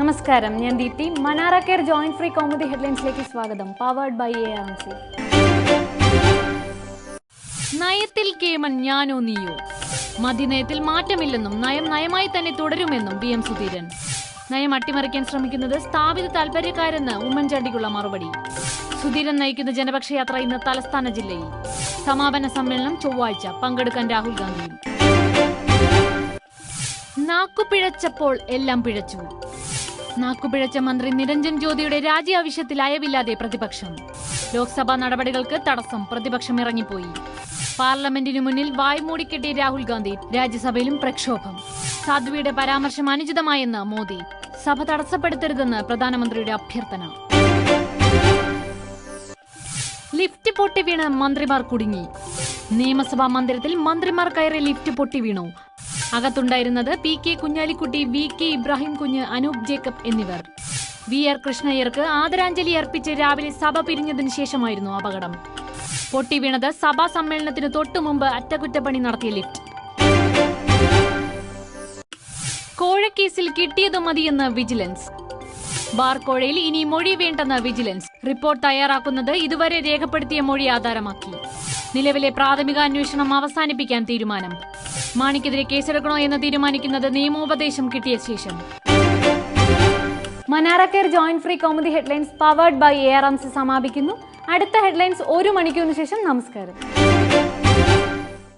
നമസ്കാരം. ഞാൻ ദീപ്തി. മനാറ കെയർ ജോയിന്റ് ഫ്രീ കോമഡി ഹെഡ്ലൈൻസിലേക്ക് സ്വാഗതം. Powered by A R C നയത്തിൽ കേമൻ ഞാനോ നീയോ? മദ്യനയത്തിൽ മാറ്റമില്ലെന്നും നയം നയമായി തന്നെ തുടരുമെന്നും ബി എം സുധീരൻ. നയം അട്ടിമറിക്കാൻ ശ്രമിക്കുന്നത് സ്ഥാപിത താൽപര്യക്കാരെന്ന് ഉമ്മൻചാണ്ടിക്കുള്ള മറുപടി. സുധീരൻ നയിക്കുന്ന ജനപക്ഷ യാത്ര ഇന്ന് തലസ്ഥാന ജില്ലയിൽ. സമാപന സമ്മേളനം ചൊവ്വാഴ്ച പങ്കെടുക്കാൻ രാഹുൽ ഗാന്ധിയും. നാക്കുപിഴച്ചപ്പോൾ എല്ലാം പിഴച്ചു. നാക്കുപിഴച്ച മന്ത്രി നിരഞ്ജൻ ജ്യോതിയുടെ രാജി ആവശ്യത്തിൽ അയവില്ലാതെ പ്രതിപക്ഷം. ലോക്സഭാ നടപടികൾക്ക് തടസ്സം പ്രതിപക്ഷം ഇറങ്ങിപ്പോയി. പാർലമെന്റിനു മുന്നിൽ വായ്മൂടിക്കെട്ടി രാഹുൽ ഗാന്ധി രാജ്യസഭയിലും പ്രക്ഷോഭം. സാധ്വിയുടെ പരാമർശം അനുചിതമായെന്ന് മോദി. സഭ തടസ്സപ്പെടുത്തരുതെന്ന് പ്രധാനമന്ത്രിയുടെ അഭ്യർത്ഥന. ലിഫ്റ്റ് പൊട്ടി വീണ് മന്ത്രിമാർ കുടുങ്ങി. നിയമസഭാ മന്ദിരത്തിൽ മന്ത്രിമാർ കയറി ലിഫ്റ്റ് പൊട്ടി വീണു. അകത്തുണ്ടായിരുന്നത് P K Kunhalikutty V K Ibrahim Kunju Anoop Jacob എന്നിവർ. വി ആർ കൃഷ്ണയ്യർക്ക് ആദരാഞ്ജലി അർപ്പിച്ച് രാവിലെ സഭ പിരിഞ്ഞതിനു ശേഷമായിരുന്നു അപകടം. പൊട്ടി വീണത് സഭാ സമ്മേളനത്തിന് തൊട്ടുമുമ്പ് അറ്റകുറ്റപ്പണി നടത്തിയ ലിഫ്റ്റ്. കോഴക്കേസിൽ കിട്ടിയത് മതിയെന്ന് വിജിലൻസ്. ബാർക്കോഴയിൽ ഇനി മൊഴി വേണ്ടെന്ന് വിജിലൻസ്. റിപ്പോർട്ട് തയ്യാറാക്കുന്നത് ഇതുവരെ രേഖപ്പെടുത്തിയ മൊഴി ആധാരമാക്കി. നിലവിലെ പ്രാഥമിക അന്വേഷണം അവസാനിപ്പിക്കാൻ തീരുമാനം. മാണിക്കെതിരെ കേസെടുക്കണോ എന്ന് തീരുമാനിക്കുന്നത് നിയമോപദേശം കിട്ടിയ ശേഷം. മനാറക്കേർ joint free comedy headlines powered by A R M സമാപിക്കുന്നു. അടുത്ത ഹെഡ്ലൈൻസ് ഒരു മണിക്കൂറിന് ശേഷം നമസ്കാരം.